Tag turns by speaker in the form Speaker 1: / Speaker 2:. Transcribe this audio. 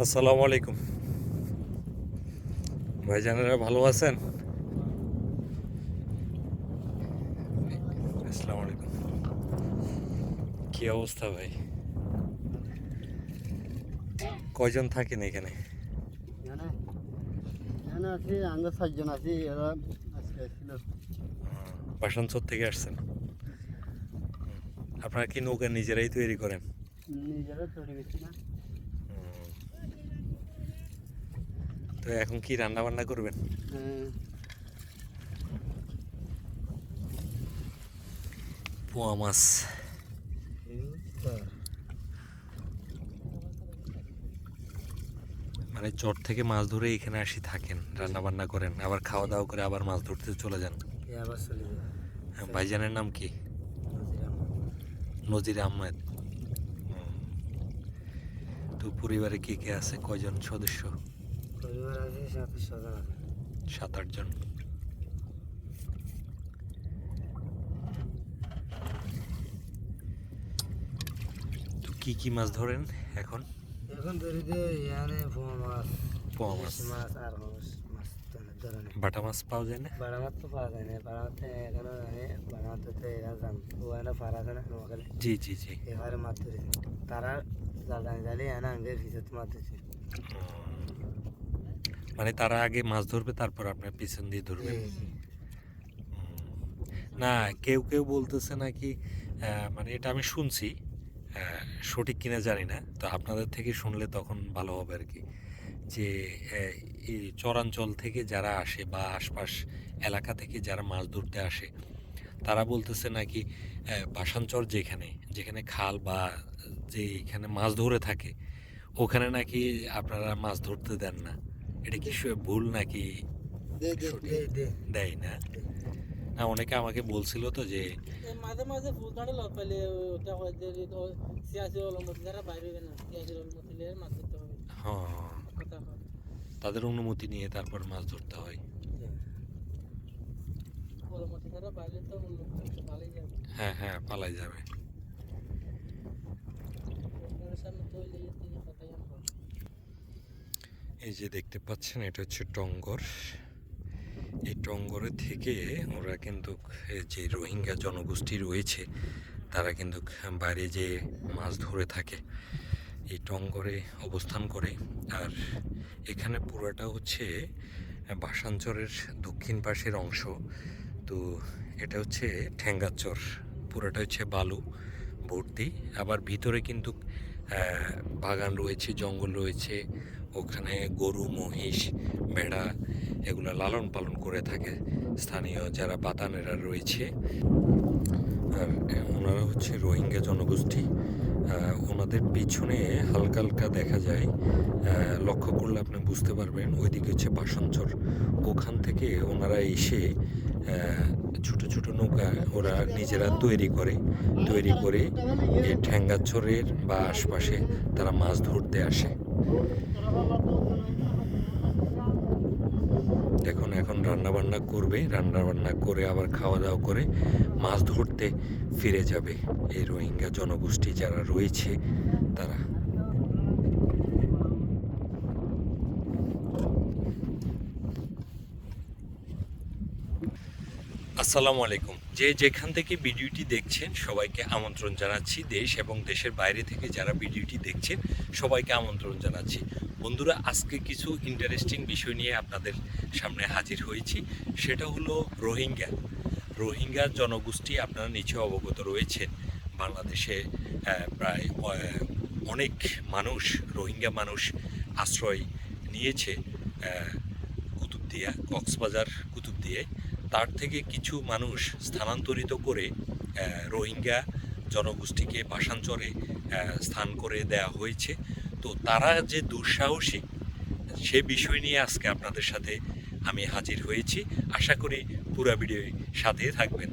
Speaker 1: আসসালামু আলাইকুম। ভাইজানেরা ভালো আছেন? আসসালামু আলাইকুম। কি অবস্থা ভাই? কয়জন থাকেন এখানে?
Speaker 2: আছি আমরা চারজন আছি এরা আজকে
Speaker 1: বাসানচর থেকে আসছেন? আপনারা কি নৌকা নিজেরাই তৈরি করেন?
Speaker 2: নিজেরা তৈরি করছি না।
Speaker 1: তো এখন কি রান্না বান্না করবেন পোয়া মাছ। মানে চট থেকে মাছ ধরে এখানে আসি থাকেন রান্না বান্না করেন আবার খাওয়া দাওয়া করে আবার মাছ ধরতে চলে যান। হ্যাঁ, ভাইজানের নাম কি? নজির আহমেদ। তো পরিবারে কে কে আছে? কয়জন সদস্য?
Speaker 2: পরিবার আছে সজন আছে।
Speaker 1: সাত আটজন তো কি কি মাছ ধরেন এখন?
Speaker 2: এখন ধরিতে ইয়ানে পোয়া মাছ
Speaker 1: পোয়া মাছ।
Speaker 2: মাছ আর মাছ মাছ তো ধরনের
Speaker 1: বাটা মাছ পাওয়া যায় না?
Speaker 2: বাড়া মাছ তো পাওয়া যায় না বাড়া মাছ এখানে মানে বাড়া মাছ তো এরা জান ওখানে ফারা আছে না নোয়াখালী
Speaker 1: জি জি জি।
Speaker 2: এবারে মাছ ধরেছে। তারা জাল জালি এনে আঙ্গের ভিতরে মাছ ধরছে।
Speaker 1: মানে তারা আগে মাছ ধরবে তারপর আপনার পিছন দিয়ে
Speaker 2: ধরবে।
Speaker 1: না কেউ কেউ বলতেছে নাকি মানে এটা আমি শুনছি সঠিক কিনা জানি না তো আপনাদের থেকে শুনলে তখন ভালো হবে আর কি যে এই চরাঞ্চল থেকে যারা আসে বা আশপাশ এলাকা থেকে যারা মাছ ধরতে আসে তারা বলতেছে নাকি বাসাঞ্চর যেখানে যেখানে খাল বা যে এখানে মাছ ধরে থাকে ওখানে নাকি আপনারা মাছ ধরতে দেন না। এটা কি ভুল নাকি?
Speaker 2: দে দে দে দে।
Speaker 1: দেয় না। না অনেকে আমাকে বলছিল তো যে
Speaker 3: মাঝে মাঝে ফুলকাটা লড় পাইলে ওটা হয় যে সিয়াসি অলমতি যারা বাইরে হবে না সিয়াসি অলমতি নিয়ে মাছ ধরতে হবে।
Speaker 1: হ্যাঁ।
Speaker 3: কথা
Speaker 1: তাদের অনুমতি নিয়ে তারপর মাছ ধরতে হয়।
Speaker 3: অলমতি যারা বাইরে তো উন্নত ভালোই যাবে।
Speaker 1: হ্যাঁ হ্যাঁ পালাই যাবে
Speaker 3: ওদের সামনে তো ওই যে তিন কথাই আমি বলব।
Speaker 1: এই যে দেখতে পাচ্ছেন, এটা হচ্ছে টঙ্গর। এই টঙ্গরে থেকে ওরা কিন্তু যে রোহিঙ্গা জনগোষ্ঠী রয়েছে, তারা কিন্তু বাইরে যে মাছ ধরে থাকে, এই টঙ্গরে অবস্থান করে। আর এখানে পুরোটা হচ্ছে ভাষাঞ্চরের দক্ষিণ পাশের অংশ। তো এটা হচ্ছে ঠেঙ্গাচর, পুরোটা হচ্ছে বালু, ভর্তি। আবার ভিতরে কিন্তু বাগান রয়েছে, জঙ্গল রয়েছে ওখানে গরু, মহিষ, ভেড়া এগুলো লালন পালন করে থাকে। স্থানীয় যারা বাতানেরা রয়েছে, আর ওনারা হচ্ছে রোহিঙ্গা জনগোষ্ঠী। ওনাদের পিছনে হালকা হালকা দেখা যায়। লক্ষ্য করলে আপনি বুঝতে পারবেন, ওইদিকে হচ্ছে বাসঞ্চর ওখান থেকে ওনারা এসে ছোট ছোট নৌকা ওরা নিজেরা তৈরি করে। তৈরি করে ঠ্যাঙ্গাচরের বা আশপাশে তারা মাছ ধরতে আসে। দেখুন, এখন রান্না বান্না করবে রান্না বান্না করে আবার খাওয়া দাওয়া করে মাছ ধরতে ফিরে যাবে। এই রোহিঙ্গা জনগোষ্ঠী যারা রয়েছে, তারা আসসালামু আলাইকুম। যে যেখান থেকে ভিডিওটি দেখছেন, সবাইকে আমন্ত্রণ জানাচ্ছি দেশ এবং দেশের বাইরে থেকে যারা ভিডিওটি দেখছেন, সবাইকে আমন্ত্রণ জানাচ্ছি। বন্ধুরা, আজকে কিছু ইন্টারেস্টিং বিষয় নিয়ে আপনাদের সামনে হাজির হয়েছি। সেটা হলো রোহিঙ্গা। রোহিঙ্গা জনগোষ্ঠী আপনারা নিচে অবগত রয়েছেন। বাংলাদেশে প্রায় অনেক মানুষ, রোহিঙ্গা মানুষ আশ্রয় নিয়েছে কুতুবদিয়া, কক্সবাজার কুতুবদিয়ায়। তার থেকে কিছু মানুষ স্থানান্তরিত করে রোহিঙ্গা জনগোষ্ঠীকে ভাষাঞ্চরে স্থান করে দেয়া হয়েছে। তো তারা যে দুঃসাহসিক সে বিষয় নিয়ে আজকে আপনাদের সাথে আমি হাজির হয়েছি। আশা করি পুরা ভিডিও সাথে থাকবেন।